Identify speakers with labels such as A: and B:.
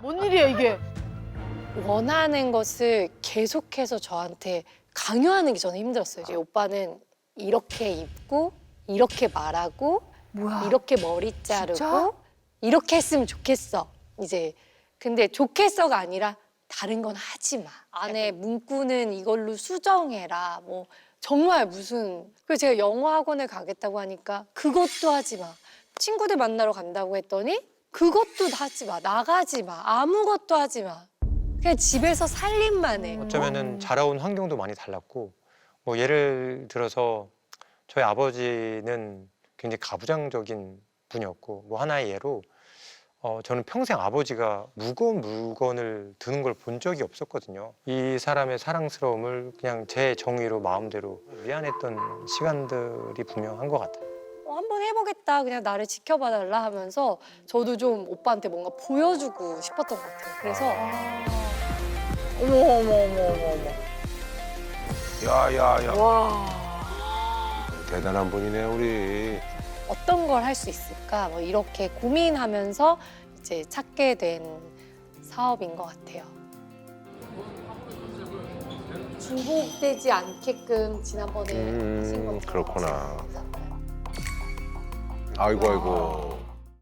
A: 뭔 일이야 이게?
B: 원하는 것을 계속해서 저한테 강요하는 게 저는 힘들었어요. 이제 오빠는 이렇게 입고 이렇게 말하고
A: 뭐야?
B: 이렇게 머리 자르고
A: 진짜?
B: 이렇게 했으면 좋겠어. 이제 근데 좋겠어가 아니라 다른 건 하지 마. 안에 문구는 이걸로 수정해라. 뭐 정말 무슨 그래서 제가 영어 학원을 가겠다고 하니까 그것도 하지 마. 친구들 만나러 간다고 했더니 그것도 하지 마. 나가지 마. 아무것도 하지 마. 그냥 집에서 살림만 해.
C: 어쩌면은 자라온 환경도 많이 달랐고 뭐 예를 들어서 저희 아버지는 굉장히 가부장적인 분이었고 뭐 하나의 예로 어, 저는 평생 아버지가 무거운 물건을 드는 걸 본 적이 없었거든요. 이 사람의 사랑스러움을 그냥 제 정의로 마음대로 미안했던 시간들이 분명한 것 같아요.
B: 어, 한번 해보겠다. 그냥 나를 지켜봐 달라 하면서 저도 좀 오빠한테 뭔가 보여주고 싶었던 것 같아요. 그래서
A: 어머 어머 어머 어머 어머.
D: 야야야
A: 와.
D: 대단한 분이네 우리.
B: 어떤 걸 할 수 있을까 뭐 이렇게 고민하면서 이제 찾게 된 사업인 것 같아요. 중복되지 않게끔 지난번에
D: 음,
B: 하신 것처럼
D: 그렇구나. 아이고 아이고.